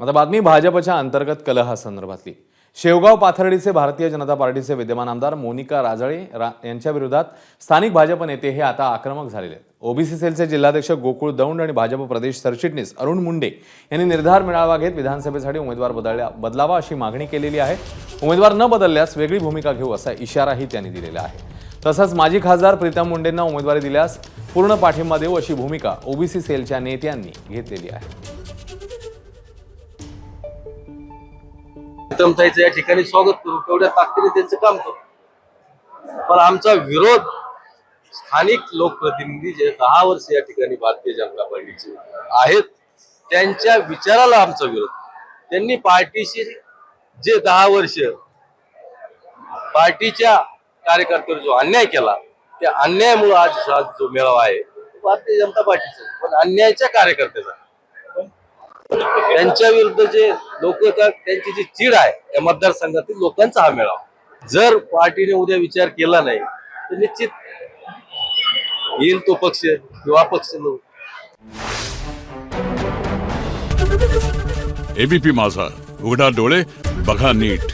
आता बातमी भाजपच्या अंतर्गत कलहासंदर्भातली शेवगाव पाथर्डीचे भारतीय जनता पार्टीचे विद्यमान आमदार मोनिका राजळे रा यांच्या विरोधात स्थानिक भाजप नेते हे आता आक्रमक झालेले आहेत. ओबीसी सेलचे जिल्हाध्यक्ष गोकुळ दौंड आणि भाजप प्रदेश सरचिटणीस अरुण मुंडे यांनी निर्धार मेळावा घेत विधानसभेसाठी उमेदवार बदलल्या बदलावा अशी मागणी केलेली आहे. उमेदवार न बदलल्यास वेगळी भूमिका घेऊ असा इशाराही त्यांनी दिलेला आहे. तसंच माजी खासदार प्रीतम मुंडेंना उमेदवारी दिल्यास पूर्ण पाठिंबा देऊ अशी भूमिका ओबीसी सेलच्या नेत्यांनी घेतलेली आहे. प्रीतमताईचं या ठिकाणी स्वागत करू. तेवढ्या ताकदीने त्यांचं काम करू. पण आमचा विरोध स्थानिक लोकप्रतिनिधी जे दहा वर्ष या ठिकाणी भारतीय जनता पार्टीचे आहेत त्यांच्या विचाराला आमचा विरोध. त्यांनी पार्टीशी जे दहा वर्ष पार्टीच्या कार्यकर्त्यावर जो अन्याय केला त्या अन्यायामुळे आज आज जो मेळावा आहे भारतीय जनता पार्टीचा पण अन्यायाच्या कार्यकर्त्याचा त्यांच्या विरुद्ध जे लोक त्यांची जी चीड आहे या मतदारसंघातील लोकांचा हा मेळावा. जर पार्टीने उद्या विचार केला नाही तर निश्चित येईल तो पक्ष किंवा पक्ष नव्हता एबीपी माझा. उघडा डोळे बघा नीट.